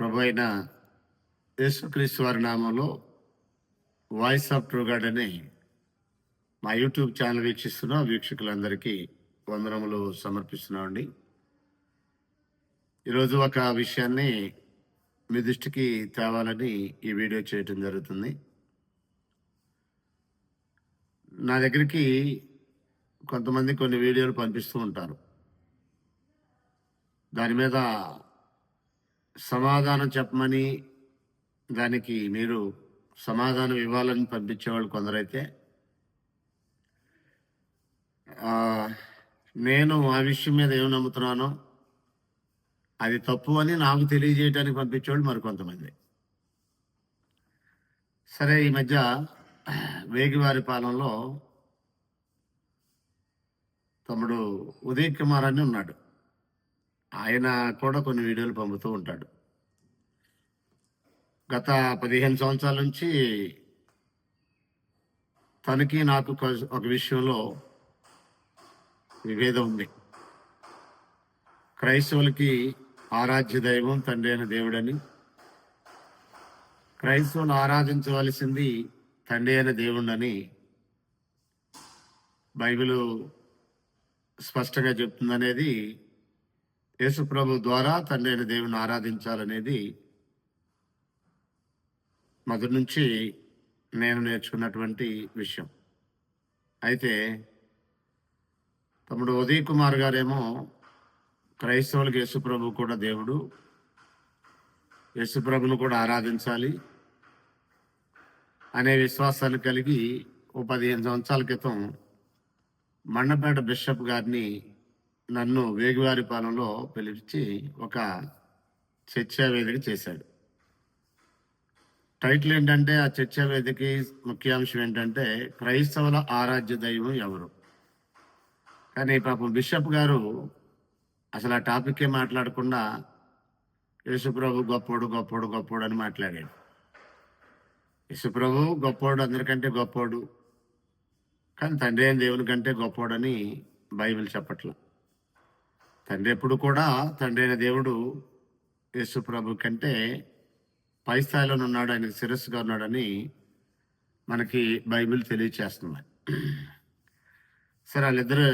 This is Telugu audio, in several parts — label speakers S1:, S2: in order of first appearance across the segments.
S1: ప్రభు అయిన యేసుక్రీస్తు వారి నామంలో వాయిస్ ఆఫ్ ట్రూ అని మా యూట్యూబ్ ఛానల్ వీక్షిస్తున్న వీక్షకులందరికీ వందనములు సమర్పిస్తున్నామండి. ఈరోజు ఒక విషయాన్ని మీ దృష్టికి తేవాలని ఈ వీడియో చేయటం జరుగుతుంది. నా దగ్గరికి కొంతమంది కొన్ని వీడియోలు పంపిస్తూ ఉంటారు. దాని మీద సమాధానం చెప్పమని దానికి మీరు సమాధానం ఇవ్వాలని పంపించేవాళ్ళు కొందరైతే నేను ఆ విషయం మీద ఏం నమ్ముతున్నానో అది తప్పు అని నాకు తెలియజేయడానికి పంపించేవాళ్ళు మరికొంతమంది. సరే ఈ మధ్య వేగివారి పాలనలో తమ్ముడు ఉదయ్ కుమార్ అని ఉన్నాడు. ఆయన కూడా కొన్ని వీడియోలు పంపుతూ ఉంటాడు. గత పదిహేను సంవత్సరాల నుంచి తనకి నాకు ఒక విషయంలో విభేదం ఉంది. క్రైస్తవులకి ఆరాధ్య దైవం తండ్రి అయిన దేవుడని క్రైస్తవులు ఆరాధించవలసింది తండ్రి అయిన దేవుడని బైబిల్ స్పష్టంగా చెప్తుందనేది యేసు ప్రభు ద్వారా తండ్రి అయిన దేవుని ఆరాధించాలనేది మొదటి నుంచి నేను నేర్చుకున్నటువంటి విషయం. అయితే తమ్ముడు ఉదయ్ కుమార్ గారేమో క్రైస్తవులకు యేసుప్రభు కూడా దేవుడు. యేసుప్రభును కూడా ఆరాధించాలి అనే విశ్వాసాన్ని కలిగి ఓ పదిహేను సంవత్సరాల క్రితం మండపేట బిషప్ గారిని నన్ను వేగువారి పాలనలో పిలిపించి ఒక చర్చావేదిక చేశాడు. టైటిల్ ఏంటంటే ఆ చర్చా వేదిక ముఖ్యాంశం ఏంటంటే క్రైస్తవుల ఆరాధ్య దైవం ఎవరు? కానీ పాపం బిషప్ గారు అసలు ఆ టాపిక్కే మాట్లాడకుండా యేసుప్రభు గొప్పోడు గొప్పోడు గొప్పోడు అని మాట్లాడాడు. యేసుప్రభు గొప్పోడు అందరికంటే గొప్పోడు కానీ తండ్రి అయిన దేవుని కంటే గొప్పోడని బైబిల్ చెప్పట్ల. తండ్రి ఎప్పుడు కూడా తండ్రి అయిన దేవుడు యేసు ప్రభు కంటే పై స్థాయిలో ఉన్నాడు. ఆయన శిరస్సుగా ఉన్నాడని మనకి బైబిల్ తెలియచేస్తుంది. సరే వాళ్ళిద్దరు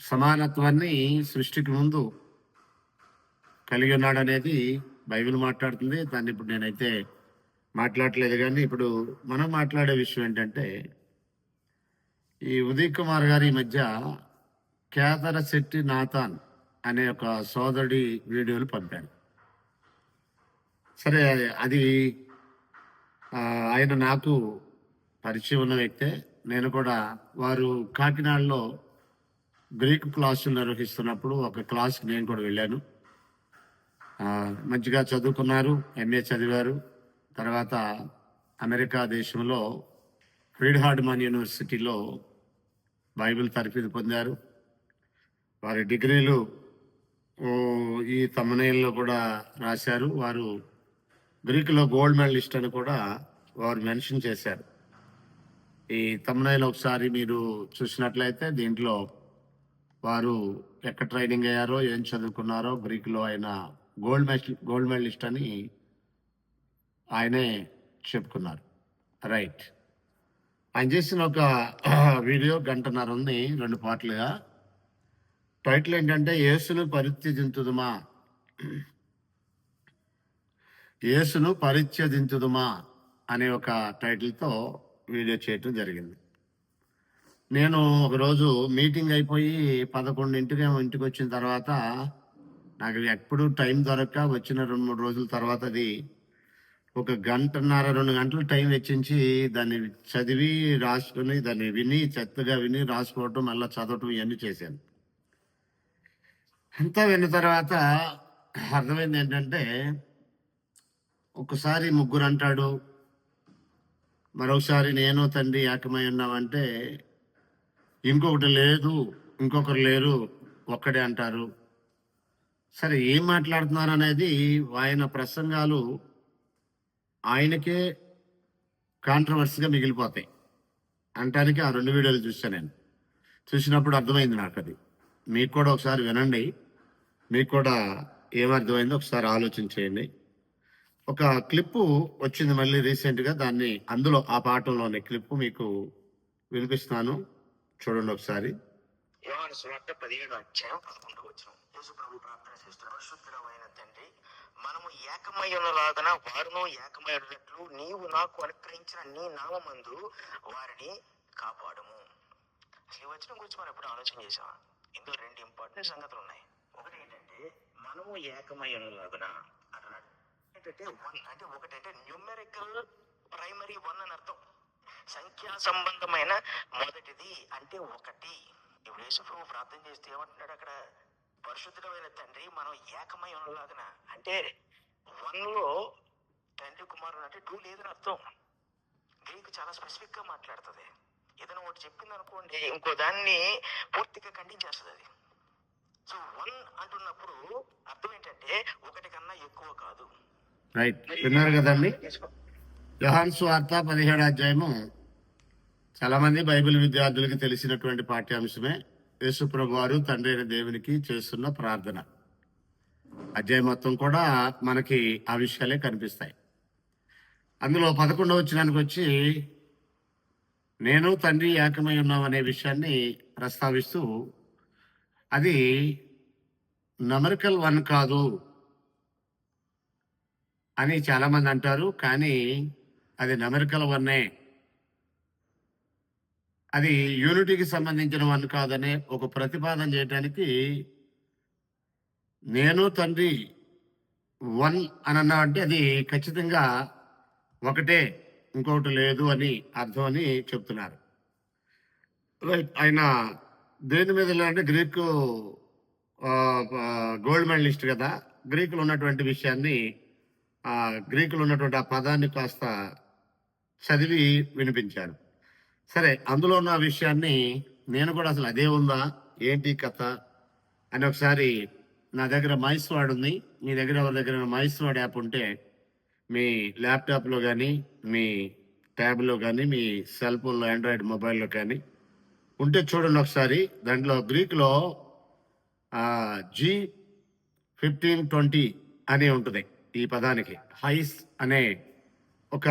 S1: సమానత్వాన్ని సృష్టికి ముందు కలిగి ఉన్నాడనేది బైబిల్ మాట్లాడుతుంది. దాన్ని ఇప్పుడు నేనైతే మాట్లాడలేదు కానీ ఇప్పుడు మనం మాట్లాడే విషయం ఏంటంటే ఈ ఉదయ్ కుమార్ గారి ఈ మధ్య కేదర శెట్టి నాథాన్ అనే ఒక సోదరుడి వీడియోలు పంపాను. సరే అది ఆయన నాకు పరిచయం ఉన్న వ్యక్తే. నేను కూడా వారు కాకినాడలో గ్రీక్ క్లాసులు నిర్వహిస్తున్నప్పుడు ఒక క్లాస్కి నేను కూడా వెళ్ళాను. మంచిగా చదువుకున్నారు ఎంఏ చదివారు. తర్వాత అమెరికా దేశంలో ఫ్రీడ్ హార్డ్మన్ యూనివర్సిటీలో బైబిల్ తరఫీదు పొందారు. వారి డిగ్రీలు ఈ తమనేల్లో కూడా రాశారు. వారు గ్రీకులో గోల్డ్ మెడలిస్ట్ అని కూడా వారు మెన్షన్ చేశారు. ఈ తమ్మనేలు ఒకసారి మీరు చూసినట్లయితే దీంట్లో వారు ఎక్కడ ట్రైనింగ్ అయ్యారో ఏం చదువుకున్నారో గ్రీకులో ఆయన గోల్డ్ మెడల్ గోల్డ్ మెడలిస్ట్ అని ఆయనే చెప్పుకున్నారు. రైట్. ఆయన చేసిన ఒక వీడియో గంటన్నర ఉంది. రెండు పాటలుగా టైటిల్ ఏంటంటే యేసును పరిత్యజింతుదుమా? యేసును పరిత్యజింతుదుమా అనే ఒక టైటిల్తో వీడియో చేయటం జరిగింది. నేను ఒకరోజు మీటింగ్ అయిపోయి పదకొండింటికి ఇంటికి వచ్చిన తర్వాత నాకు ఎప్పుడు టైం దొరక్క వచ్చిన రెండు మూడు రోజుల తర్వాత అది ఒక గంటన్నర రెండు గంటలు టైం వెచ్చించి దాన్ని చదివి రాసుకుని దాన్ని విని చెత్తగా విని రాసుకోవటం మళ్ళీ చదవటం ఇవన్నీ చేశాను. అంతా విన్న తర్వాత అర్థమైంది ఏంటంటే ఒకసారి ముగ్గురు అంటాడు మరొకసారి నేను తండ్రి ఏకమై ఉన్నామంటే ఇంకొకటి లేదు ఇంకొకరు లేరు ఒక్కడే అంటారు. సరే ఏం మాట్లాడుతున్నారు అనేది ఆయన ప్రసంగాలు ఆయనకే కాంట్రవర్సీగా మిగిలిపోతాయి. అంటానికి ఆ రెండు వీడియోలు చూశాను నేను. చూసినప్పుడు అర్థమైంది నాకు అది మీకు కూడా ఒకసారి వినండి. మీకు కూడా ఏమర్థమైందో ఒకసారి ఆలోచన చేయండి. ఒక క్లిప్పు వచ్చింది మళ్ళీ రీసెంట్గా దాన్ని అందులో ఆ పాఠంలోని క్లిప్పు మీకు వినిపిస్తున్నాను. చూడండి ఒకసారి.
S2: యోహాను సువార్త పదిహేడు అధ్యాయం పదకొండు వచ్చిన యేసు ప్రభు ప్రార్థన తండ్రి మనము ఏకమై ఉన్నలాగన వారును ఏకమై ఉన్నట్లు నీవు నాకు అనుగ్రహించిన నీ నామందు వారిని కాపాడము. అసలు ఈ వచనం గురించి మనం ఎప్పుడు ఆలోచన చేసామా? ఇందులో రెండు ఇంపార్టెంట్ సంగతులు ఉన్నాయి ఒకటి ఏంటంటే మనము ఏకమై ఉన్నలాగున అంటున్నాడు ఏంటంటే వన్ అంటే ఒకటంటే న్యూమెరికల్ ప్రైమరీ వన్ అని అర్థం. సంఖ్యా సంబంధమైన మొదటిది అంటే ఒకటి. ఇప్పుడు యేసుప్రభు ప్రార్థన చేస్తే ఏమంటున్నాడు అక్కడ? పరిశుద్ధమైన తండ్రి మనం ఏకమై ఉన్నలాగన అంటే వన్లో తండ్రి కుమారుడు అంటే టూ లేదని అర్థం. గ్రీక్ చాలా స్పెసిఫిక్గా మాట్లాడుతుంది. ఏదైనా ఒకటి చెప్పింది అనుకోండి ఇంకో దాన్ని పూర్తిగా ఖండించేస్తుంది అది. సో వన్ అంటున్నప్పుడు అర్థం ఏంటంటే ఒకటి కన్నా ఎక్కువ కాదు.
S1: రైట్ విన్నారు కదండి? యోహాన్ స్వార్త పదిహేడు అధ్యాయము. చాలా మంది బైబిల్ విద్యార్థులకి తెలిసినటువంటి పాఠ్యాంశమే యేసుప్రభు వారు తండ్రి అయిన దేవునికి చేస్తున్న ప్రార్థన. అధ్యాయం మొత్తం కూడా మనకి ఆ విషయాలే కనిపిస్తాయి. అందులో పదకొండవ వచ్చినానికి వచ్చి నేను తండ్రి ఏకమై ఉన్నాం అనే విషయాన్ని ప్రస్తావిస్తూ అది నమరికల్ వన్ కాదు అని చాలామంది అంటారు కానీ అది నమరికల్ వన్నే అది యూనిటీకి సంబంధించిన వన్ కాదనే ఒక ప్రతిపాదన చేయడానికి నేను తండ్రి వన్ అని అన్నామంటే అది ఖచ్చితంగా ఒకటే ఇంకొకటి లేదు అని అర్థం అని చెప్తున్నారు. రైట్ ఆయన దేని మీద అంటే గ్రీకు గోల్డ్ మెడలిస్ట్ కదా. గ్రీకులో ఉన్నటువంటి విషయాన్ని ఆ గ్రీకులో ఉన్నటువంటి ఆ పదాన్ని కాస్త చదివి వినిపించారు. సరే అందులో ఉన్న విషయాన్ని నేను కూడా అసలు అదే ఉందా? ఏంటి కథ? అని ఒకసారి నా దగ్గర మైస్ వాడు ఉంది. మీ దగ్గర ఎవరి దగ్గర మైస్ వాడ్ యాప్ ఉంటే మీ ల్యాప్టాప్లో కానీ మీ ట్యాబ్లో కానీ మీ సెల్ ఫోన్లో ఆండ్రాయిడ్ మొబైల్లో కానీ ఉంటే చూడండి ఒకసారి. దాంట్లో గ్రీక్లో జీ ఫిఫ్టీన్ ట్వంటీ అని ఉంటుంది ఈ పదానికి. హైస్ అనే ఒక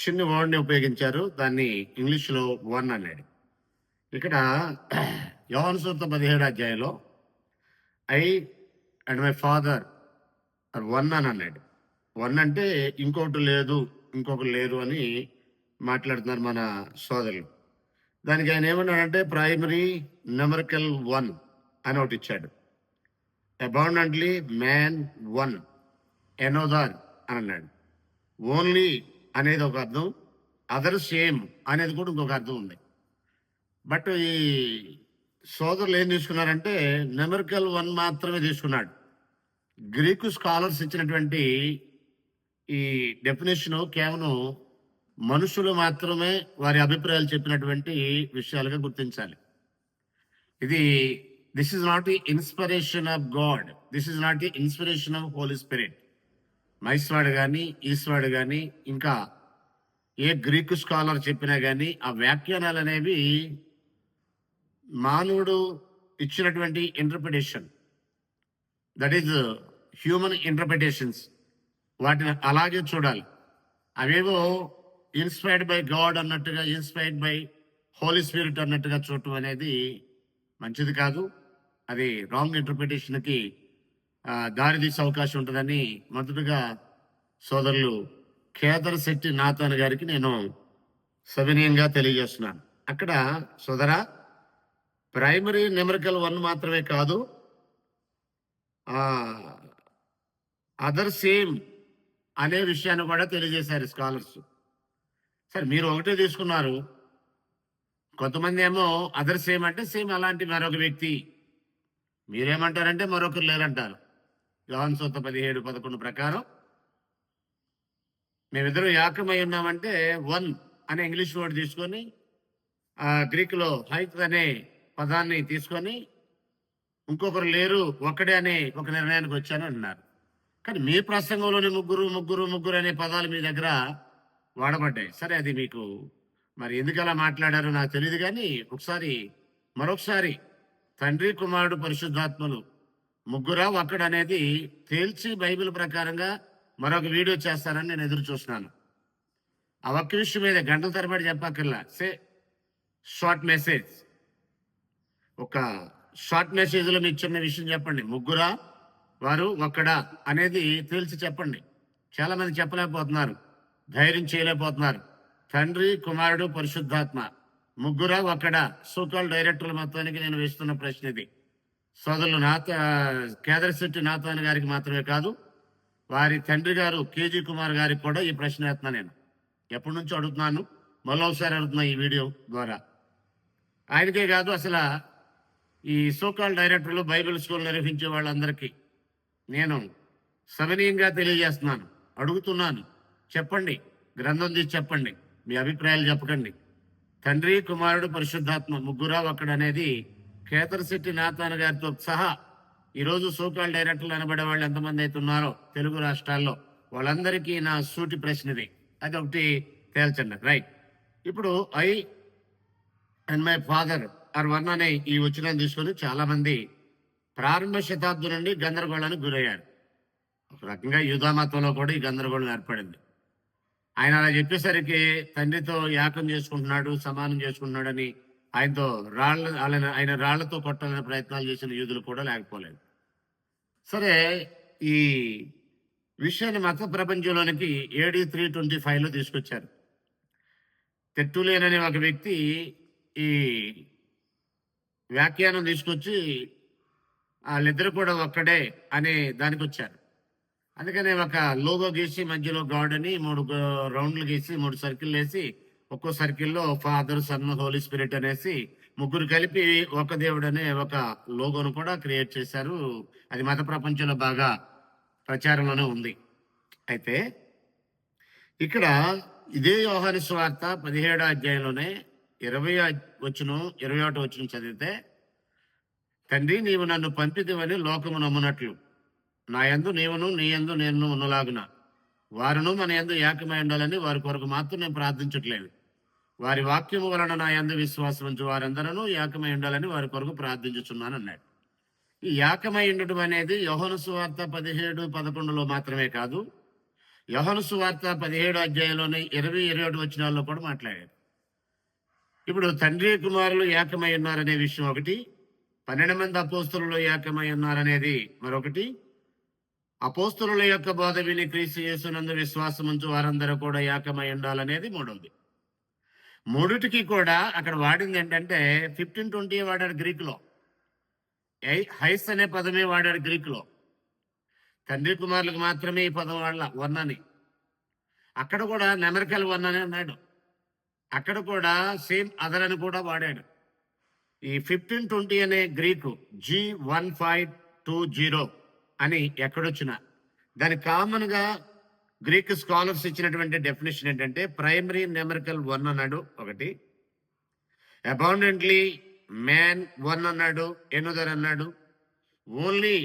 S1: చిన్న వర్డ్ని ఉపయోగించారు. దాన్ని ఇంగ్లీష్లో వన్ అన్నాడు. ఇక్కడ యోహన్సూర్త పదిహేడు అధ్యాయంలో I and my father one అని అన్నాడు. వన్ అంటే ఇంకొకటి లేదు ఇంకొకటి లేరు అని మాట్లాడుతున్నారు మన సోదరులు. దానికి ఆయన ఏమన్నాడంటే ప్రైమరీ నెమరికల్ వన్ అని ఒకటి ఇచ్చాడు. అబౌండెంట్లీ మ్యాన్ వన్ ఎనోదార్ అని అన్నాడు. ఓన్లీ అనేది ఒక అర్థం అదర్ సేమ్ అనేది కూడా ఇంకొక అర్థం ఉంది. బట్ ఈ సోదరులు ఏం తీసుకున్నారంటే నెమరికల్ వన్ మాత్రమే తీసుకున్నాడు. గ్రీకు స్కాలర్స్ ఇచ్చినటువంటి ఈ డెఫినేషను కేవలం మనుషులు మాత్రమే వారి అభిప్రాయాలు చెప్పినటువంటి విషయాలుగా గుర్తించాలి. ఇది this is not the inspiration of God this is not the inspiration of Holy Spirit మైస్వాడు కానీ ఈస్వాడ్ కానీ ఇంకా ఏ గ్రీకు స్కాలర్ చెప్పినా కానీ ఆ వ్యాఖ్యానాలు అనేవి మానవుడు ఇచ్చినటువంటి interpretation that is human interpretations వాటిని అలాగే చూడాలి. అవేవో ఇన్స్పైర్డ్ బై గాడ్ అన్నట్టుగా ఇన్స్పైర్డ్ బై హోలీ స్పిరిట్ అన్నట్టుగా చూడటం అనేది మంచిది కాదు. అది రాంగ్ ఇంటర్ప్రిటేషన్కి దారి తీసే అవకాశం ఉంటుందని మొదటగా సోదరులు కేదర్ శెట్టి నాథన్ గారికి నేను సవినయంగా తెలియజేస్తున్నాను. అక్కడ సోదరా ప్రైమరీ నెమరికల్ వన్ మాత్రమే కాదు అదర్ సేమ్ అనే విషయాన్ని కూడా తెలియజేశారు స్కాలర్స్. సరే మీరు ఒకటే తీసుకున్నారు కొంతమంది ఏమో అదర్ సేమ్ అంటే సేమ్ అలాంటి మరొక వ్యక్తి. మీరేమంటారంటే మరొకరు లేరంటారు. యోహన్ సూత పదిహేడు పదకొండు ప్రకారం మేమిద్దరం ఏకమై ఉన్నామంటే వన్ అనే ఇంగ్లీష్ వర్డ్ తీసుకొని ఆ గ్రీకులో హైత్ అనే పదాన్ని తీసుకొని ఇంకొకరు లేరు ఒక్కడే అనే ఒక నిర్ణయానికి వచ్చాను అన్నారు. కానీ మీ ప్రసంగంలోని ముగ్గురు ముగ్గురు ముగ్గురు అనే పదాలు మీ దగ్గర వాడబడ్డాయి. సరే అది మీకు మరి ఎందుకు అలా మాట్లాడారో నాకు తెలియదు కానీ ఒకసారి మరొకసారి తండ్రి కుమారుడు పరిశుద్ధాత్మలు ముగ్గురా ఒక్కడు అనేది తేల్చి బైబిల్ ప్రకారంగా మరొక వీడియో చేస్తారని నేను ఎదురు చూస్తున్నాను. ఆ ఒక్క విషయం మీద గంటల తరబడి చెప్పక్కర్లా. Say short message. ఒక షార్ట్ మెసేజ్లో మీకు చిన్న విషయం చెప్పండి. ముగ్గురా వారు ఒక్కడా అనేది తేల్చి చెప్పండి. చాలా మంది చెప్పలేకపోతున్నారు. ధైర్యం చేయలేకపోతున్నారు. తండ్రి కుమారుడు పరిశుద్ధాత్మ. ముగ్గురా ఒక్కడ. సూకాల్ డైరెక్టర్ల మొత్తానికి నేను వేస్తున్న ప్రశ్న ఇది. సోదరులు నాత కేదరశెట్టి నాథాన్ గారికి మాత్రమే కాదు వారి తండ్రి గారు కేజీ కుమార్ గారికి కూడా ఈ ప్రశ్న వేస్తున్నా నేను. ఎప్పటి నుంచో అడుగుతున్నాను. మరోసారి అడుగుతున్నా ఈ వీడియో ద్వారా. ఆయనకే కాదు అసలు ఈ సోకాల్ డైరెక్టర్లు బైబిల్ స్కూల్ నిర్వహించే వాళ్ళందరికీ నేను సవినీయంగా తెలియజేస్తున్నాను. అడుగుతున్నాను. చెప్పండి. గ్రంథం తీసి చెప్పండి. మీ అభిప్రాయాలు చెప్పకండి. తండ్రి కుమారుడు పరిశుద్ధాత్మ ముగ్గురా ఒక్కడనేది కేతరశెట్టి నాథాన్ గారితో సహా ఈరోజు సోకాల్ డైరెక్టర్లు అనబడే వాళ్ళు ఎంతమంది అయితే ఉన్నారో తెలుగు రాష్ట్రాల్లో వాళ్ళందరికీ నా సూటి ప్రశ్న ఇది అది ఒకటి తేల్చండి. రైట్. ఇప్పుడు I and my father are one అనే ఈ వచనం తీసుకొని చాలా మంది ప్రారంభ శతాబ్దం నుండి గందరగోళానికి గురయ్యారు. ఒక రకంగా యూదామతంలో కూడా ఈ గందరగోళం ఏర్పడింది. ఆయన అలా చెప్పేసరికి తండ్రితో యాకం చేసుకుంటున్నాడు సమానం చేసుకుంటున్నాడని ఆయనతో రాళ్ళ ఆయన ఆయన రాళ్ళతో కొట్టాలనే ప్రయత్నాలు చేసిన యూదులు కూడా లేకపోలేదు. సరే ఈ విషయాన్ని మత ప్రపంచంలోనికి ఏడీ త్రీ ట్వంటీ ఫైవ్లో తీసుకొచ్చారు. తెట్టులేననే ఒక వ్యక్తి ఈ వ్యాఖ్యానం తీసుకొచ్చి వాళ్ళిద్దరు కూడా ఒక్కడే అనే దానికి వచ్చారు అందుకనే ఒక లోగో గీసి మధ్యలో గాడ్ అని మూడు రౌండ్లు గీసి మూడు సర్కిల్ వేసి ఒక్కో సర్కిల్లో ఫాదర్ సన్ హోలీ స్పిరిట్ అనేసి ముగ్గురు కలిపి ఒక దేవుడు అనే ఒక లోగోను కూడా క్రియేట్ చేశారు. అది మత ప్రపంచంలో బాగా ప్రచారంలోనే ఉంది. అయితే ఇక్కడ ఇదే యోహాను స్వార్త పదిహేడో అధ్యాయంలోనే ఇరవై వచ్చును ఇరవై ఒకటి వచ్చును చదివితే తండ్రి నీవు నన్ను పంపిదివని లోకము నమ్మునట్లు. నా యందు నీవును నీ యందు నేను ఉన్నలాగున. వారును మన యందు ఏకమై ఉండాలని వారి కొరకు మాత్రం నేను ప్రార్థించట్లేదు. వారి వాక్యము వలన నా యందు విశ్వాసం ఉంచు వారందరూ ఏకమై ఉండాలని వారి కొరకు ప్రార్థించుచున్నాను అన్నాడు ఈ ఏకమై ఉండటం అనేది యోహను సువార్త పదిహేడు పదకొండులో మాత్రమే కాదు యోహను సువార్త పదిహేడు అధ్యాయంలోని ఇరవై ఇరవై ఒకటి వచ్చినాల్లో కూడా మాట్లాడాడు. ఇప్పుడు తండ్రి కుమారులు ఏకమై ఉన్నారనే విషయం ఒకటి పన్నెండు మంది అపోస్తులలో ఏకమై ఉన్నారనేది మరొకటి అపోస్తుల యొక్క బోధ విని క్రీస్తు చేసునందు విశ్వాసముంచు వారందరూ కూడా ఏకమై ఉండాలనేది మూడుంది. మూడిటికి కూడా అక్కడ వాడింది ఏంటంటే ఫిఫ్టీన్ ట్వంటీ వాడాడు గ్రీకులో. హైస్ అనే పదమే వాడాడు గ్రీకులో. తండ్రి కుమారులకు మాత్రమే ఈ పదం వాళ్ళ వన్ అని. అక్కడ కూడా నెమరికల్ వన్ అని అన్నాడు. అక్కడ కూడా సేమ్ అదర్ అని కూడా వాడాడు. ఈ ఫిఫ్టీన్ ట్వంటీ అనే Greek G one five two zero అని ఎక్కడొచ్చినా. దానికి కామన్గా గ్రీక్ స్కాలర్స్ ఇచ్చినటువంటి డెఫినేషన్ ఏంటంటే ప్రైమరీ నెమరికల్ వన్ అన్నాడు ఒకటి. అబౌండెంట్లీ మ్యాన్ వన్ అన్నాడు ఎనుదర్ అన్నాడు ఓన్లీ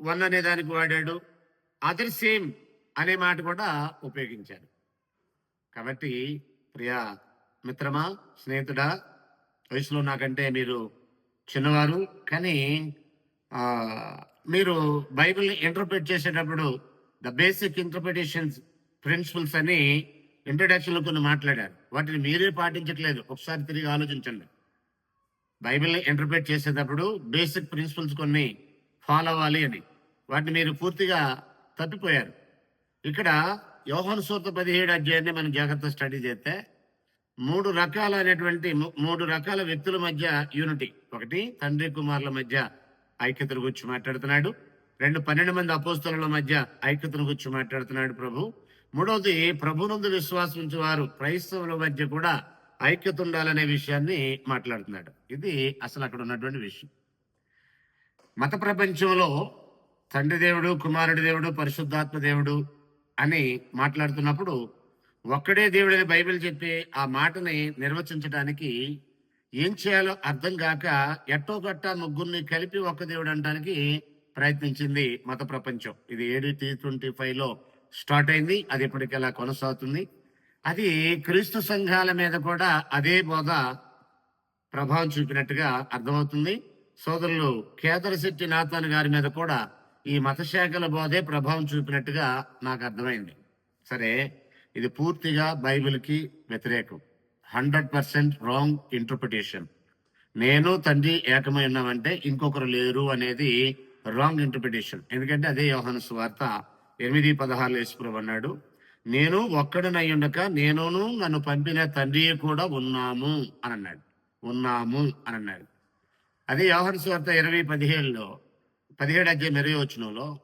S1: వన్ అనే దానికి వాడాడు అదర్ సేమ్ అనే మాట కూడా ఉపయోగించారు. కాబట్టి ప్రియా మిత్రమా స్నేహితుడా వయసులో నాకంటే మీరు చిన్నవారు కానీ మీరు బైబిల్ని ఇంటర్ప్రిట్ చేసేటప్పుడు ద బేసిక్ ఇంటర్ప్రిటేషన్స్ ప్రిన్సిపల్స్ అని ఇంట్రడక్షన్లో కొన్ని మాట్లాడారు. వాటిని మీరే పాటించట్లేదు. ఒకసారి తిరిగి ఆలోచించండి. బైబిల్ని ఇంటర్ప్రిట్ చేసేటప్పుడు బేసిక్ ప్రిన్సిపల్స్ కొన్ని ఫాలో అవ్వాలి అని. వాటిని మీరు పూర్తిగా తప్పిపోయారు. ఇక్కడ యోహన్ సూత పదిహేడు అధ్యాయాన్ని మనం జాగ్రత్త స్టడీ చేస్తే మూడు రకాలైనటువంటి మూడు రకాల వ్యక్తుల మధ్య యూనిటీ ఒకటి తండ్రి కుమారుల మధ్య ఐక్యతను గురించి మాట్లాడుతున్నాడు. రెండు పన్నెండు మంది అపోస్తుల మధ్య ఐక్యతను గురించి మాట్లాడుతున్నాడు ప్రభు. మూడవది ప్రభునందు విశ్వాసం వారు క్రైస్తవుల మధ్య కూడా ఐక్యత ఉండాలనే విషయాన్ని మాట్లాడుతున్నాడు. ఇది అసలు అక్కడ ఉన్నటువంటి విషయం. మత ప్రపంచంలో తండ్రి దేవుడు కుమారుడి దేవుడు పరిశుద్ధాత్మ దేవుడు అని మాట్లాడుతున్నప్పుడు ఒక్కడే దేవుడని బైబిల్ చెప్పి ఆ మాటని నిర్వచించడానికి ఏం చేయాలో అర్థం కాక ఎట్టో గట్ట ముగ్గురిని కలిపి ఒక్క దేవుడు అనడానికి ప్రయత్నించింది మత ప్రపంచం. ఇది ఏడు టీ ట్వంటీ ఫైవ్లో స్టార్ట్ అయింది. అది ఇప్పటికెలా కొనసాగుతుంది? అది క్రీస్తు సంఘాల మీద కూడా అదే బోధ ప్రభావం చూపినట్టుగా అర్థమవుతుంది. సోదరులు కేదరశెట్టి నాథన్ గారి మీద కూడా ఈ మతశాఖల బోధే ప్రభావం చూపినట్టుగా నాకు అర్థమైంది. సరే ఇది పూర్తిగా బైబిల్కి వ్యతిరేకం. Hundred percent wrong interpretation. నేను తండ్రి ఏకమై ఉన్నామంటే ఇంకొకరు లేరు అనేది రాంగ్ ఇంటర్ప్రిటేషన్. ఎందుకంటే అదే యోహాను సువార్త ఎనిమిది పదహారు యేసుప్రభు అన్నాడు నేను ఒక్కడనై ఉండక నేనును నన్ను పంపిన తండ్రి కూడా ఉన్నాము అని అన్నాడు. ఉన్నాము అని అన్నాడు. అదే యోహాను సువార్త ఇరవై పదిహేడులో పదిహేడు అధ్యాయం ఇరవై వచ్చినలో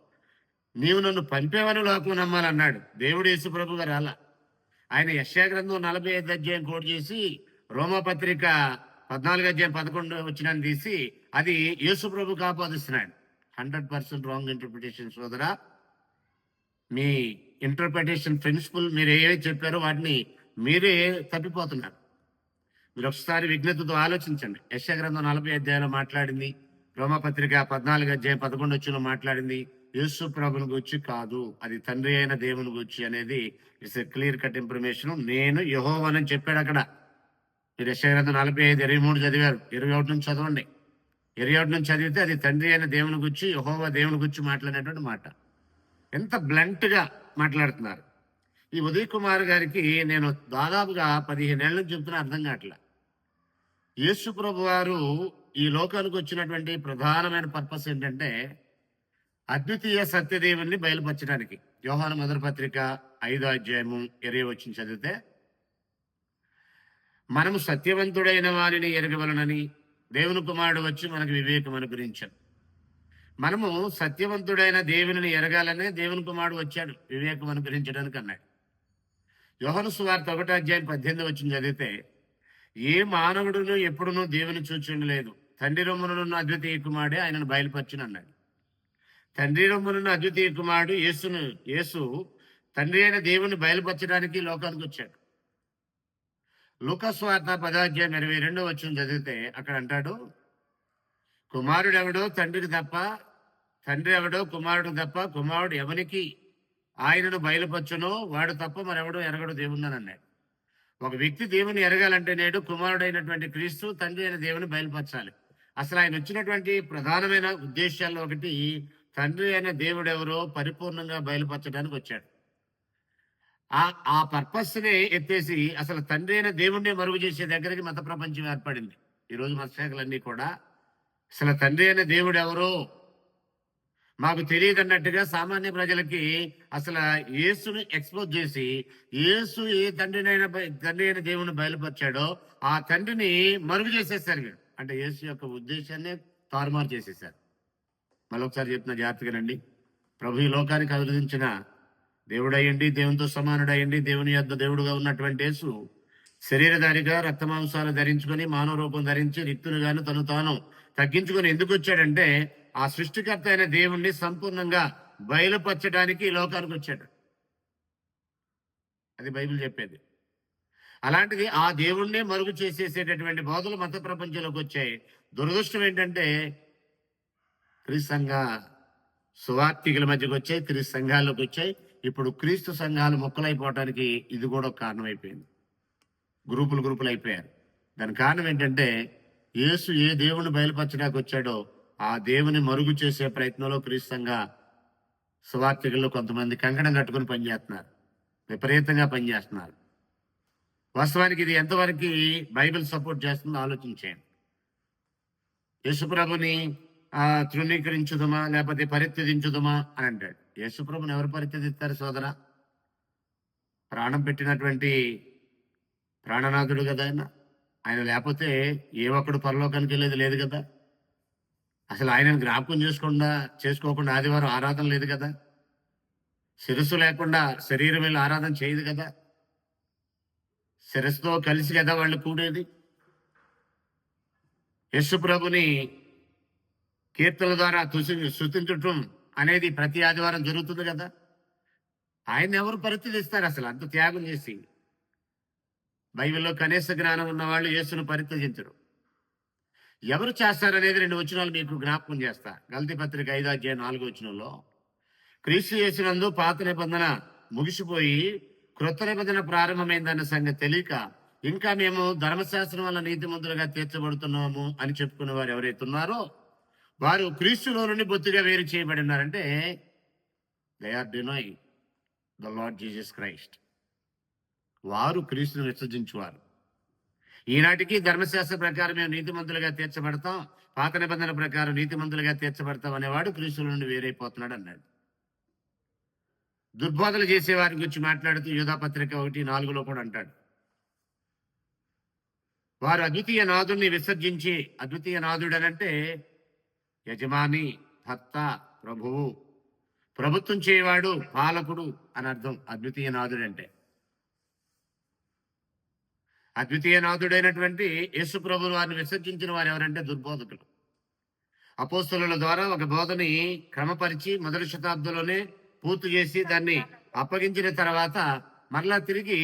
S1: నీవు నన్ను పంపేవని లోకం నమ్మాలన్నాడు దేవుడు యేసుప్రభు గారు అలా ఆయన యశ్యా గ్రంథం నలభై ఐదు అధ్యాయం కోట్ చేసి రోమపత్రిక పద్నాలుగు అధ్యాయం పదకొండు వచ్చిన తీసి అది యేసు ప్రభు ఆపాదిస్తున్నాడు హండ్రెడ్ పర్సెంట్ రాంగ్ ఇంటర్ప్రిటేషన్ సోదరా. మీ ఇంటర్ప్రిటేషన్ ప్రిన్సిపల్ మీరు ఏవే చెప్పారో వాటిని మీరే తప్పిపోతున్నారు. మీరు ఒకసారి విజ్ఞతతో ఆలోచించండి. యశ్యా గ్రంథం నలభై అధ్యాయంలో మాట్లాడింది రోమపత్రిక పద్నాలుగు అధ్యాయం పదకొండు వచ్చిన మాట్లాడింది యేసు ప్రభుని గురించి కాదు అది తండ్రి అయిన దేవుని గురించి అనేది it's a clear cut information. నేను యహోవనని చెప్పాడు అక్కడ. మీరు యశగ్రంథం నలభై ఐదు ఇరవై మూడు చదివారు. ఇరవై ఒకటి నుంచి చదవండి. ఇరవై ఒకటి నుంచి చదివితే అది తండ్రి అయిన దేవుని గురించి యహోవ దేవుని గురించి మాట్లాడేటువంటి మాట. ఎంత బ్లంట్గా మాట్లాడుతున్నారు. ఈ ఉదయ్ కుమార్ గారికి నేను దాదాపుగా పదిహేను ఏళ్ళ నుంచి చెప్తున్నా అర్థం కావట్లా. యేసు ప్రభు వారు ఈ లోకానికి వచ్చినటువంటి ప్రధానమైన పర్పస్ ఏంటంటే అద్వితీయ సత్యదేవుని బయలుపరచడానికి. యోహాను మొదటి పత్రిక ఐదో అధ్యాయము ఇరవై వచ్చిన చదివితే మనము సత్యవంతుడైన వారిని ఎరగవలనని దేవుని కుమారుడు వచ్చి మనకు వివేకం అనుగ్రహించాడు. మనము సత్యవంతుడైన దేవుని ఎరగాలనే దేవుని కుమారుడు వచ్చాడు వివేకం అనుగ్రహించడానికి అన్నాడు. యోహను సువార్త ఒకటో అధ్యాయం పద్దెనిమిది వచ్చిన చదివితే ఏ మానవుడును ఎప్పుడునూ దేవుని చూచుండలేదు. తండ్రి రొమ్మునున్న అద్వితీయ కుమారుడే ఆయనను బయలుపరచునన్నాడు. తండ్రి రొమ్మునున్న అద్వితీయ కుమారుడు యేసును యేసు తండ్రి అయిన దేవుని బయలుపరచడానికి లోకానికి వచ్చాడు. లోకస్వార్థ పదాధ్యాయం ఇరవై రెండో వచ్చిన చదివితే అక్కడ అంటాడు కుమారుడు ఎవడో తండ్రికి తప్ప తండ్రి ఎవడో కుమారుడు తప్ప కుమారుడు ఎవరికి ఆయనను బయలుపరచునో వాడు తప్ప మరెవడో ఎరగడు దేవుణ్ణి అన్నాడు. ఒక వ్యక్తి దేవుని ఎరగాలంటే నేడు కుమారుడైనటువంటి క్రీస్తు తండ్రి అయిన దేవుని బయలుపరచాలి. అసలు ఆయన వచ్చినటువంటి ప్రధానమైన ఉద్దేశాల్లో ఒకటి తండ్రి అయిన దేవుడు ఎవరో పరిపూర్ణంగా బయలుపరచడానికి వచ్చాడు. ఆ ఆ పర్పస్ని ఎత్తేసి అసలు తండ్రి అయిన దేవుణ్ణి మరుగు చేసే దగ్గరికి మత ప్రపంచం ఏర్పడింది. ఈ రోజు మత శాఖలన్నీ కూడా అసలు తండ్రి అయిన దేవుడు ఎవరో మాకు తెలియదు అన్నట్టుగా సామాన్య ప్రజలకి అసలు యేసుని ఎక్స్పోజ్ చేసి యేసు ఏ తండ్రినైనా బయ- తండ్రి అయిన దేవుని బయలుపరిచాడో ఆ తండ్రిని మరుగు చేసేసారు అంటే యేసు యొక్క ఉద్దేశాన్ని తారుమారు చేసేసారు. మరొకసారి చెప్తున్న జాగ్రత్తగానండి ప్రభు ఈ లోకానికి అనుగ్రహించిన దేవుడయ్యండి దేవునితో సమానుడయ్యండి దేవుని యొద్ దేవుడుగా ఉన్నటువంటి యేసు శరీరధారిగా రక్తమాంసాలు ధరించుకొని మానవ రూపం ధరించి రిక్తునిగాను తను తాను తగ్గించుకొని ఎందుకు వచ్చాడంటే ఆ సృష్టికర్త అయిన దేవుణ్ణి సంపూర్ణంగా బయలుపరచడానికి ఈ లోకానికి వచ్చాడు. అది బైబిల్ చెప్పేది. అలాంటిది ఆ దేవుణ్ణే మరుగు చేసేసేటటువంటి బోధలు మత ప్రపంచంలోకి వచ్చాయి. దురదృష్టం ఏంటంటే క్రీస్తు సువార్థికుల మధ్యకి వచ్చాయి క్రీస్తు సంఘాల్లోకి వచ్చాయి ఇప్పుడు క్రీస్తు సంఘాలు మొక్కలైపోవటానికి ఇది కూడా ఒక కారణం అయిపోయింది గ్రూపులు గ్రూపులు అయిపోయారు దాని కారణం ఏంటంటే యేసు ఏ దేవుని బయలుపరచడానికి వచ్చాడో ఆ దేవుని మరుగు చేసే ప్రయత్నంలో క్రీస్తు సంఘ సువార్థికుల్లో కొంతమంది కంకణం కట్టుకుని పనిచేస్తున్నారు. విపరీతంగా పనిచేస్తున్నారు. వాస్తవానికి ఇది ఎంతవరకు బైబిల్ సపోర్ట్ చేస్తుందో ఆలోచించేయండి. యేసుప్రభుని తృణీకరించుదమా లేకపోతే పరిత్యజించుదమా అని అంటాడు. యేసుప్రభుని ఎవరు పరిత్యజిస్తారు సోదర? ప్రాణం పెట్టినటువంటి ప్రాణనాథుడు కదా ఆయన. ఆయన లేకపోతే ఏ ఒక్కడు పరలోకానికి వెళ్ళేది లేదు కదా. అసలు ఆయనను జ్ఞాపకం చేసుకుండా చేసుకోకుండా ఆదివారం ఆరాధన లేదు కదా. శిరస్సు లేకుండా శరీరం వెళ్ళి ఆరాధన చేయదు కదా. శిరస్సుతో కలిసి కదా వాళ్ళు కూడేది? యశు కీర్తనల ద్వారా తుసి శృతించటం అనేది ప్రతి ఆదివారం జరుగుతుంది కదా? ఆయన ఎవరు పరిత్యజిస్తారు అసలు? అంత త్యాగం చేసి. బైబిల్లో కనీస జ్ఞానం ఉన్న వాళ్ళు యేసును పరిత్యజించరు ఎవరు చేస్తారనేది రెండు వచనాలు మీకు జ్ఞాపకం చేస్తా. గల్తీ పత్రిక ఐదు అధ్యాయం నాలుగు వచనంలో క్రీస్తు చేసినందు పాత నిబంధన ముగిసిపోయి క్రొత్త నిబంధన ప్రారంభమైందన్న సంగతి తెలియక ఇంకా మేము ధర్మశాస్త్రం వల్ల నీతిమంతులుగా తీర్చబడుతున్నాము అని చెప్పుకున్న వారు ఎవరైతే ఉన్నారో వారు క్రీస్తులో నుండి బొత్తిగా వేరు చేయబడి ఉన్నారంటే they are deny the Lord Jesus Christ వారు క్రీస్తును విసర్జించువారు. ఈనాటికి ధర్మశాస్త్ర ప్రకారం మేము నీతిమంతులుగా తీర్చబడతాం పాత నిబంధన ప్రకారం నీతిమంతులుగా తీర్చబడతాం అనేవాడు క్రీస్తుల నుండి వేరైపోతున్నాడు అన్నాడు. దుర్బోధలు చేసే వారి గురించి మాట్లాడుతూ యూధాపత్రిక ఒకటి నాలుగులో కూడా అంటాడు. వారు అద్వితీయ నాదుడిని విసర్జించి అద్వితీయ నాదుడు అనంటే యజమాని భర్త ప్రభువు. ప్రభుత్వం చేయవాడు పాలకుడు అని అర్థం అద్వితీయ నాథుడు అంటే అద్వితీయ నాథుడైనటువంటి యేసు ప్రభు వారిని విసర్జించిన వారు ఎవరంటే దుర్బోధకులు. అపోస్తుల ద్వారా ఒక బోధని క్రమపరిచి మొదటి శతాబ్దంలోనే పూర్తి చేసి దాన్ని అప్పగించిన తర్వాత మరలా తిరిగి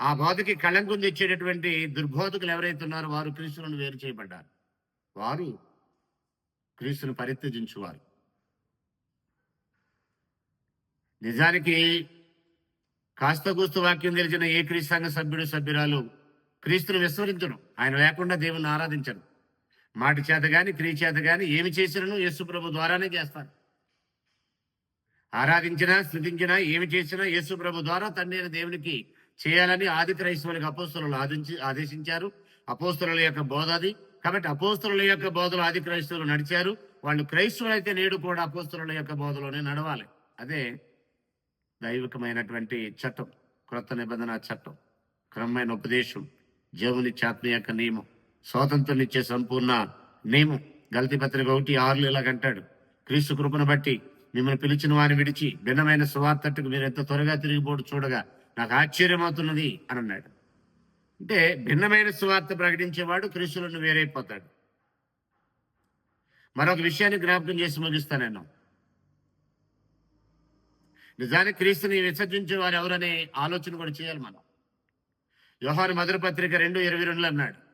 S1: ఆ బోధకి కళంకం తెచ్చేటటువంటి దుర్బోధకులు ఎవరైతే ఉన్నారో వారు క్రీస్తులను వేరు చేయబడ్డారు. వారు క్రీస్తును పరిత్యజించువారు. నిజానికి కాస్త కూస్తు వాక్యం తెలిసిన ఏ క్రీస్తు సంఘ సభ్యుడు సభ్యురాలు క్రీస్తును విస్మరించను. ఆయన లేకుండా దేవుని ఆరాధించను. మాట చేత కానీ క్రియ చేత కానీ ఏమి చేసినను యేసు ప్రభు ద్వారానే చేస్తారు ఆరాధించినా స్థుతించినా ఏమి చేసినా యేసు ప్రభు ద్వారా తండ్రి అయిన దేవునికి చేయాలని ఆది క్రైస్తవులకు అపోస్తులు ఆదించి ఆదేశించారు. అపోస్తుల యొక్క బోధ అది. కాబట్టి అపోస్తుల యొక్క బోధలు ఆది క్రైస్తవులు నడిచారు. వాళ్ళు క్రైస్తవులు అయితే నేడు కూడా అపోస్తుల యొక్క బోధలోనే నడవాలి. అదే దైవికమైనటువంటి చట్టం క్రొత్త నిబంధన చట్టం క్రమమైన ఉపదేశం దేవుని చాత్మ యొక్క నియమం స్వాతంత్రం ఇచ్చే సంపూర్ణ నియమం. గలతి పత్రిక ఒకటి ఆరులు ఇలాగంటాడు క్రీస్తు కృపను బట్టి మిమ్మల్ని పిలిచిన వారిని విడిచి భిన్నమైన సువార్తట్టుకు మీరు ఎంత త్వరగా తిరిగిపోడు చూడగా నాకు ఆశ్చర్యమవుతున్నది అని అన్నాడు. అంటే భిన్నమైన సువార్త ప్రకటించేవాడు క్రీస్తులను వేరైపోతాడు. మరొక విషయాన్ని జ్ఞాపకం చేసి ముగిస్తాను నేను. నిజానికి క్రీస్తుని విసర్జించే వారు ఎవరనే ఆలోచన కూడా చేయాలి మనం. వ్యవహార మధుర పత్రిక రెండు ఇరవై రెండులో అన్నాడు.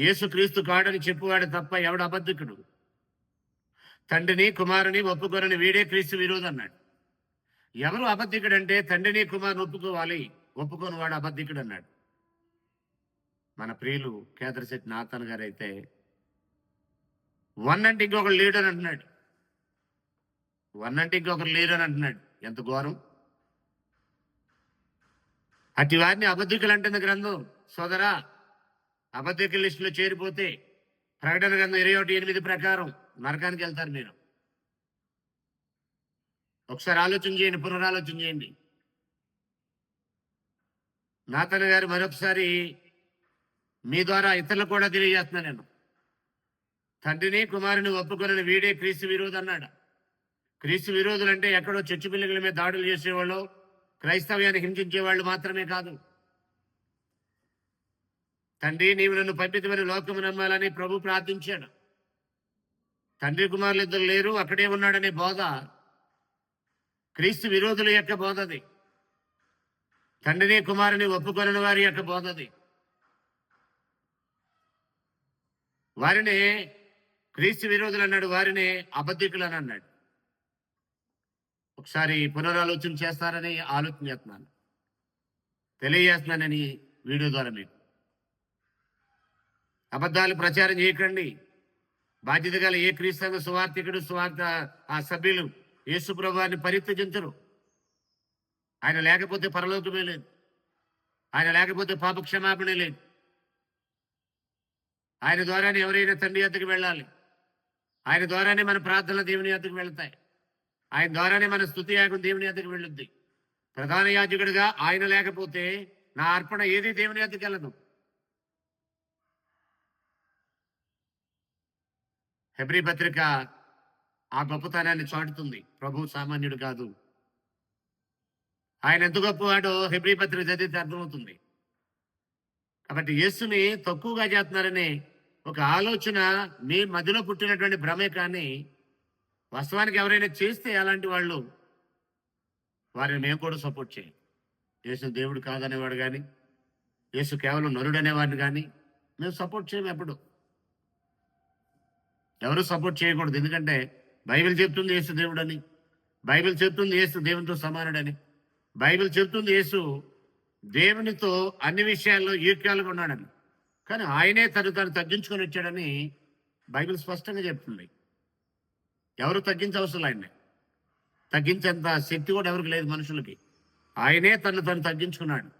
S1: యేసు క్రీస్తు కాడని చెప్పువాడు తప్ప ఎవడు అబద్ధికుడు? తండ్రిని కుమారుని ఒప్పుకోరని వీడే క్రీస్తు విరోధి అన్నాడు. ఎవరు అబద్ధికుడు అంటే తండ్రిని కుమారుని ఒప్పుకోవాలి. ఒప్పుకొని వాడు అబద్ధికుడు అన్నాడు. మన ప్రియులు కేదర్శెట్టి నాథన్ గారు అయితే వన్ అంటే ఇంకొక లీడర్ అంటున్నాడు. వన్ అంటే ఇంకొకరు లేరు అని అంటున్నాడు. ఎంత ఘోరం. అటు వారిని అబద్ధికులు అంటుంది గ్రంథం సోదరా అబద్ధికుల లిస్టులో చేరిపోతే ప్రకటన గ్రంథం ఇరవై ఒకటి ఎనిమిది ప్రకారం నరకానికి వెళ్తారు మీరు. ఒకసారి ఆలోచన చేయండి పునరాలోచన చేయండి. నాతన గారు మరొకసారి మీ ద్వారా ఇతరులకు కూడా తెలియజేస్తున్నా నేను. తండ్రిని కుమారుని ఒప్పుకొనని వీడే క్రీస్తు విరోధు అన్నాడు. క్రీస్తు విరోధులు అంటే ఎక్కడో చర్చి పిల్లల మీద దాడులు చేసేవాళ్ళు క్రైస్తవ్యాన్ని హింసించే వాళ్ళు మాత్రమే కాదు. తండ్రి నీవు నన్ను పంపితమని లోకము నమ్మాలని ప్రభు ప్రార్థించాడు. తండ్రి కుమారులు ఇద్దరు లేరు అక్కడే ఉన్నాడనే బోధ. క్రీస్తు విరోధుల యొక్క బోధది తండ్రిని కుమారుని ఒప్పుకొనని వారి యొక్క బోధది వారిని క్రీస్తు విరోధులు అన్నాడు వారిని అబద్ధికులు అని అన్నాడు ఒకసారి పునరాలోచన చేస్తారని ఆలోచన చేస్తున్నాను. తెలియజేస్తున్నానని వీడియో ద్వారా మీకు. అబద్ధాలు ప్రచారం చేయకండి. బాధ్యత గల ఏ క్రీస్తు సువార్థికుడు సువార్థ ఆ సభ్యులు యేసు ప్రభువాన్ని పరిత్యజించరు. ఆయన లేకపోతే పరలోకమే లేదు. ఆయన లేకపోతే పాప క్షమాపణ లేదు. ఆయన ద్వారానే ఎవరైనా తండ్రి ఎద్దకు వెళ్ళాలి. ఆయన ద్వారానే మన ప్రార్థనలు దేవుని ఎద్దకు వెళతాయి. ఆయన ద్వారానే మన స్థుతి యాగం దేవుని ఎద్దకు వెళ్ళుద్ది. ప్రధాన యాజకుడిగా ఆయన లేకపోతే నా అర్పణ ఏది దేవుని ఎద్దకు వెళ్ళదు. హెబ్రి పత్రిక ఆ గొప్పతనాన్ని చాటుతుంది. ప్రభు సామాన్యుడు కాదు. ఆయన ఎంత గొప్పవాడో హెబ్రి పత్రిక చదివితే అర్థమవుతుంది. కాబట్టి యేసుని తక్కువగా చేస్తున్నారని ఒక ఆలోచన మీ మధ్యలో పుట్టినటువంటి భ్రమే కానీ వాస్తవానికి ఎవరైనా చేస్తే అలాంటి వాళ్ళు వారిని మేము కూడా సపోర్ట్ చేయం. యేసు దేవుడు కాదనేవాడు కానీ యేసు కేవలం నరుడు అనేవాడిని కానీ మేము సపోర్ట్ చేయం ఎప్పుడు. ఎవరు సపోర్ట్ చేయకూడదు. ఎందుకంటే బైబిల్ చెప్తుంది యేసు దేవుడని బైబిల్ చెప్తుంది యేసు దేవునితో సమానుడని బైబిల్ చెప్తుంది యేసు దేవునితో అన్ని విషయాల్లో ఈక్యాలుగా ఉన్నాడని. కానీ ఆయనే తను తను తగ్గించుకొని వచ్చాడని బైబిల్ స్పష్టంగా చెప్తుంది. ఎవరు తగ్గించవసరం ఆయన్ని? తగ్గించేంత శక్తి కూడా ఎవరికి లేదు మనుషులకి. ఆయనే తను తను తగ్గించుకున్నాడు.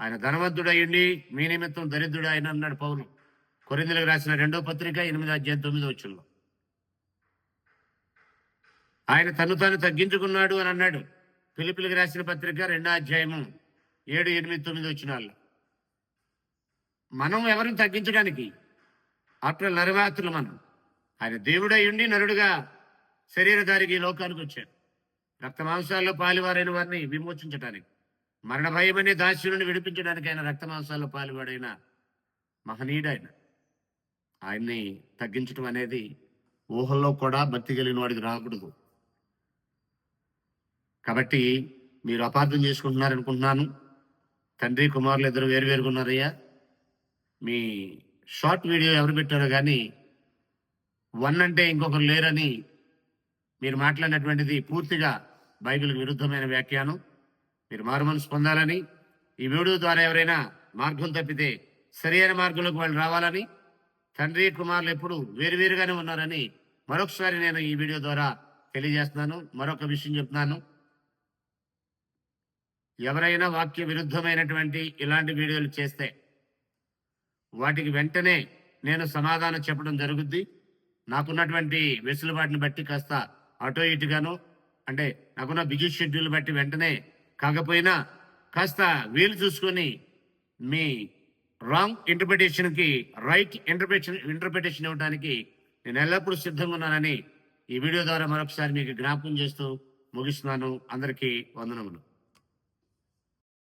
S1: ఆయన ధనవంతుడయ్యండి మీ నిమిత్తం దరిద్రుడు ఆయన అన్నాడు పౌలు. కొరిందులకు రాసిన రెండో పత్రిక ఎనిమిది అధ్యాయం తొమ్మిది వచ్చుల్లో ఆయన తను తాను తగ్గించుకున్నాడు అని అన్నాడు. పిలిపిలికి రాసిన పత్రిక రెండో అధ్యాయము ఏడు ఎనిమిది తొమ్మిది వచ్చినాల్లో మనం ఎవరిని తగ్గించడానికి? ఆఫ్టర్ నరవాతులు మనం. ఆయన దేవుడై ఉండి నరుడుగా శరీరధారికి ఈ లోకానికి వచ్చాడు. రక్త మాంసాల్లో పాలువారైన వారిని విమోచించడానికి మరణ భయం అనే దాస్యులను విడిపించడానికి ఆయన రక్త మాంసాల్లో పాలువాడైన మహనీయుడైన ఆయన్ని తగ్గించడం అనేది ఊహల్లో కూడా భక్తి కలిగిన వాడికి రాకూడదు. కాబట్టి మీరు అపార్థం చేసుకుంటున్నారనుకుంటున్నాను. తండ్రి కుమారులు ఇద్దరు వేరువేరుగా ఉన్నారయ్యా. మీ షార్ట్ వీడియో ఎవరు పెట్టారో కానీ వన్ అంటే ఇంకొకరు లేరని మీరు మాట్లాడినటువంటిది పూర్తిగా బైబిల్కి విరుద్ధమైన వ్యాఖ్యానం. మీరు మారు పొందాలని ఈ వీడియో ద్వారా ఎవరైనా మార్గం తప్పితే సరైన మార్గంలోకి వాళ్ళు రావాలని తండ్రి కుమారులు ఎప్పుడు వేరువేరుగానే ఉన్నారని మరొకసారి నేను ఈ వీడియో ద్వారా తెలియజేస్తున్నాను. మరొక విషయం చెప్తున్నాను. ఎవరైనా వాక్య విరుద్ధమైనటువంటి ఇలాంటి వీడియోలు చేస్తే వాటికి వెంటనే నేను సమాధానం చెప్పడం జరుగుద్ది. నాకున్నటువంటి వెసులుబాటుని బట్టి కాస్త అటో ఇటుగాను అంటే నాకున్న బిజీ షెడ్యూల్ బట్టి వెంటనే కాకపోయినా కాస్త వీలు చూసుకొని మీ రాంగ్ ఇంటర్ప్రిటేషన్కి రైట్ ఇంటర్ప్రిటేషన్ ఇంటర్ప్రిటేషన్ ఇవ్వడానికి నేను ఎల్లప్పుడూ సిద్ధంగా ఉన్నానని ఈ వీడియో ద్వారా మరొకసారి మీకు జ్ఞాపకం చేస్తూ ముగిస్తున్నాను. అందరికీ వందనములు.